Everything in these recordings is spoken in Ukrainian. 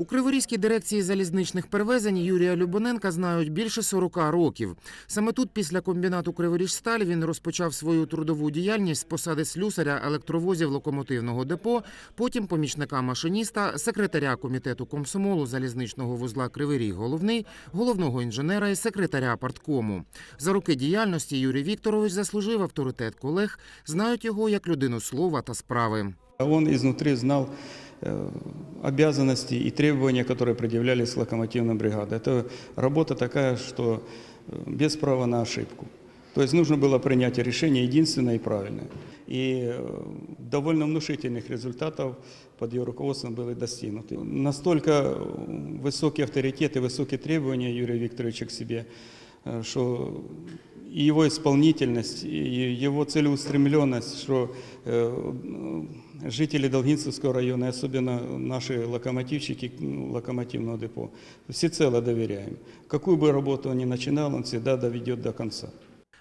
У Криворізькій дирекції залізничних перевезень Юрія Любоненка знають більше 40 років. Саме тут, після комбінату Криворіжсталь, він розпочав свою трудову діяльність з посади слюсаря електровозів локомотивного депо, потім помічника машиніста, секретаря комітету комсомолу залізничного вузла Кривий Ріг головний, головного інженера і секретаря парткому. За роки діяльності Юрій Вікторович заслужив авторитет колег, знають його як людину слова та справи. Изнутри знал э, обязанности и требования, которые предъявлялись локомотивной бригады. Это работа такая, что э, без права на ошибку. То есть нужно было принять решение единственное и правильное. И э, довольно внушительных результатов под ее руководством были достигнуты. Настолько э, высокий авторитет и высокие требования Юрия Викторовича к себе, э, что его исполнительность, его целеустремленность, что э, жители Долгинцевского района, особенно наши локомотивщики ну, локомотивного депо, всецело доверяем. Какую бы работу он ни начинал, он всегда доведет до конца.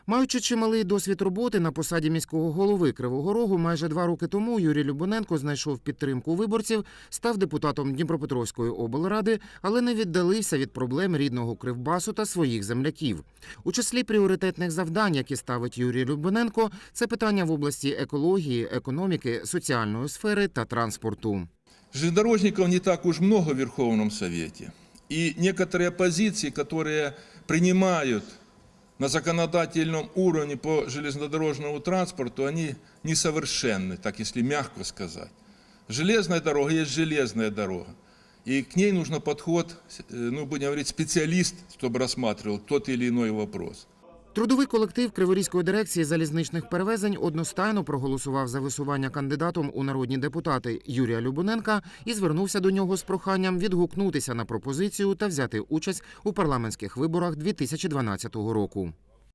Маючи чималий досвід роботи на посаді міського голови Кривого Рогу, майже два роки тому Юрій Любоненко знайшов підтримку виборців, став депутатом Дніпропетровської облради, але не віддалився від проблем рідного Кривбасу та своїх земляків. У числі пріоритетних завдань, які ставить Юрій Любоненко, це питання в області екології, економіки, соціальної сфери та транспорту. Железнодорожников не так уж много в Верховном Совете. И некоторые позиции, которые принимают на законодательном уровне по железнодорожному транспорту, они несовершенны, так если мягко сказать. Железная дорога есть железная дорога. И к ней нужно подход, э, ну, будем говорить, специалист, чтобы рассматривал тот или иной вопрос. Трудовий колектив Криворізької дирекції залізничних перевезень одностайно проголосував за висування кандидатом у народні депутати Юрія Любоненка і звернувся до нього з проханням відгукнутися на пропозицію та взяти участь у парламентських виборах 2012 року.